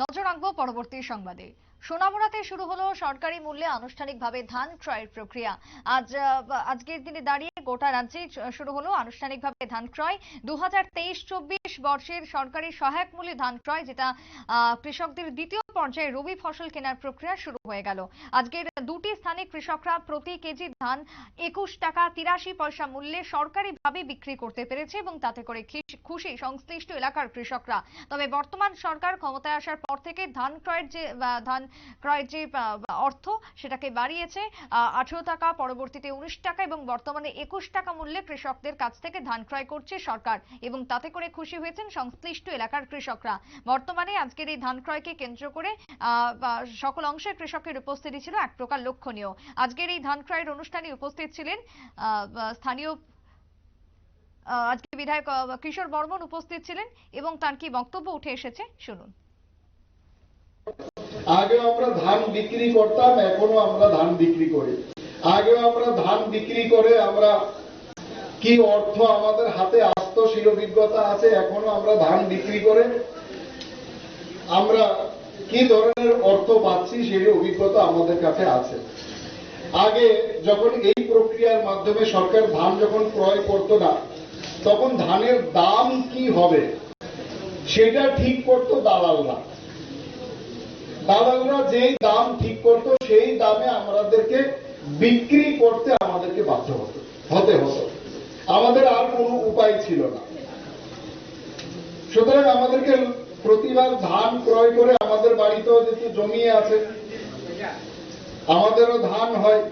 নজর রাখব পরবর্তী সংবাদে। সোনামুড়াতে শুরু হলো সরকারি মূল্যে আনুষ্ঠানিকভাবে ধান ক্রয়ের প্রক্রিয়া। আজ আজকের দিনে দাঁড়িয়ে গোটা রাজ্যে শুরু হলো আনুষ্ঠানিকভাবে ধান ক্রয়। দু হাজার বর্ষের সরকারি সহায়ক মূল্যে ধান ক্রয়, যেটা কৃষকদের দ্বিতীয় পর্যায়ে রবি ফসল কেনার প্রক্রিয়া শুরু হয়ে গেল। আজকের দুটি স্থানে কৃষকরা প্রতি কেজি ধান একুশ টাকা তিরাশি পয়সা মূল্যে সরকারিভাবে বিক্রি করতে পেরেছে এবং তাতে করে খুশি সংশ্লিষ্ট এলাকার কৃষকরা। তবে বর্তমান সরকার ক্ষমতায় আসার পর থেকে ধান ক্রয়ের যে ধান ক্রয়ের যে অর্থ সেটাকে বাড়িয়েছে আঠারো টাকা, পরবর্তীতে উনিশ টাকা এবং বর্তমানে একুশ টাকা মূল্যে কৃষকদের কাছ থেকে ধান ক্রয় করছে সরকার এবং তাতে করে খুশি হয়েছেন সংশ্লিষ্ট এলাকার কৃষকরা। বর্তমানে আজকের এই ধান ক্রয়কে কেন্দ্র করে বা সকল অংশের কৃষকের উপস্থিতি ছিল এক প্রকার লক্ষণীয়। আজকের এই ধান ক্রয়ের অনুষ্ঠানে উপস্থিত ছিলেন স্থানীয় আজকে বিধায়ক কিশোর বর্মন উপস্থিত ছিলেন এবং তার কি বক্তব্য উঠে এসেছে শুনুন। আগে আমরা ধান বিক্রি করতাম, এখনও আমরা ধান বিক্রি করি। আগে আমরা ধান বিক্রি করে আমরা কি অর্থ আমাদের হাতে আসতো সেই অভিজ্ঞতা আছে, এখনও আমরা ধান বিক্রি করে আমরা কি ধরনের অর্থ পাচ্ছি সেই অভিজ্ঞতা আমাদের কাছে আছে। আগে যখন এই প্রক্রিয়ার মাধ্যমে সরকার ধান যখন ক্রয় করতো না, তখন ধানের দাম কি হবে সেটা ঠিক করতো দালালরা। দালালরা যেই দাম ঠিক করতো, সেই দামে আমাদেরকে বিক্রি করতে আমাদেরকে বাধ্য হতো, হতে হতো। আমাদের আর কোনো উপায় ছিল না। সুতরাং আমাদেরকে প্রতিবার ধান ক্রয় করে আমাদের বাড়িতেও যেহেতু জমিয়ে আছে, আমাদেরও ধান হয়,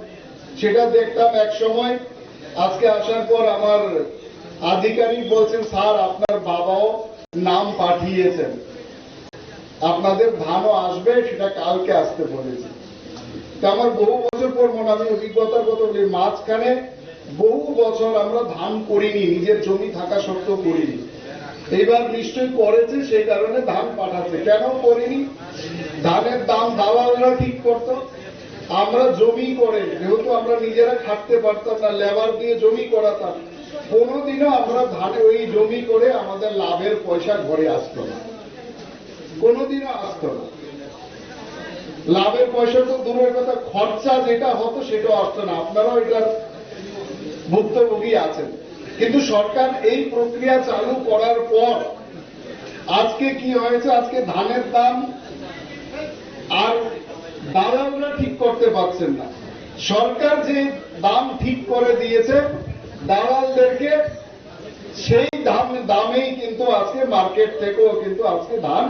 সেটা দেখতাম এক সময়। আজকে আসার পর আমার আধিকারিক বলছেন, স্যার, আপনার বাবাও নাম পাঠিয়েছেন। আপনাদের ধানও আসবে, সেটা কালকে আসতে বলেছে। তা আমার বহু বছর পর মনে আমি অভিজ্ঞতার কথা বলি, মাঝখানে বহু বছর আমরা ধান করিনি, নিজের জমি থাকা সত্ত্বেও করিনি। এইবার নিশ্চয়ই করেছে, সেই কারণে ধান পাঠাচ্ছে। কেন করিনি? ধানের দাম দালালরা ঠিক করত। আমরা জমি করে, যেহেতু আমরা নিজেরা খাটতে পারতাম না, লেবার দিয়ে জমি করাতাম, কোনোদিনও আমরা ধানে ওই জমি করে আমাদের লাভের পয়সা ঘরে আসতো না। কোনোদিনও আসতো না। লাভের পয়সা তো দূরের কথা, খরচা যেটা হতো সেটাও আসতো না। আপনারাও এটার ভুক্তভোগী আছেন। কিন্তু সরকার এই প্রক্রিয়া চালু করার পর আজকে কি হয়েছে? আজকে ধানের দাম আর দালালরা ঠিক করতে পারছেন না। সরকার যে দাম ঠিক করে দিয়েছে, দালালদেরকে সেই দাম দামেই কিন্তু আজকে মার্কেট থেকেও কিন্তু আজকে ধান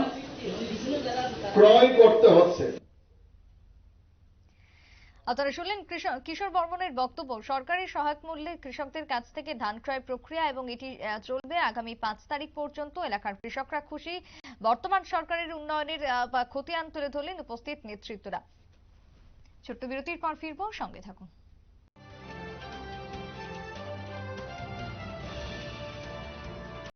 ক্রয় করতে হচ্ছে। আপনারা শুনলেন কিশোর বর্মনের বক্তব্য সরকারি সহায়ক মূল্যে কৃষকদের কাছ থেকে ধান ক্রয় প্রক্রিয়া এবং এটি চলবে আগামী পাঁচ তারিখ পর্যন্ত। এলাকার কৃষকরা খুশি। বর্তমান সরকারের উন্নয়নের খতিয়ান তুলে ধরলেন উপস্থিত নেতৃত্বরা। ছোট্ট বিরতির পর ফিরবো, সঙ্গে থাকুন।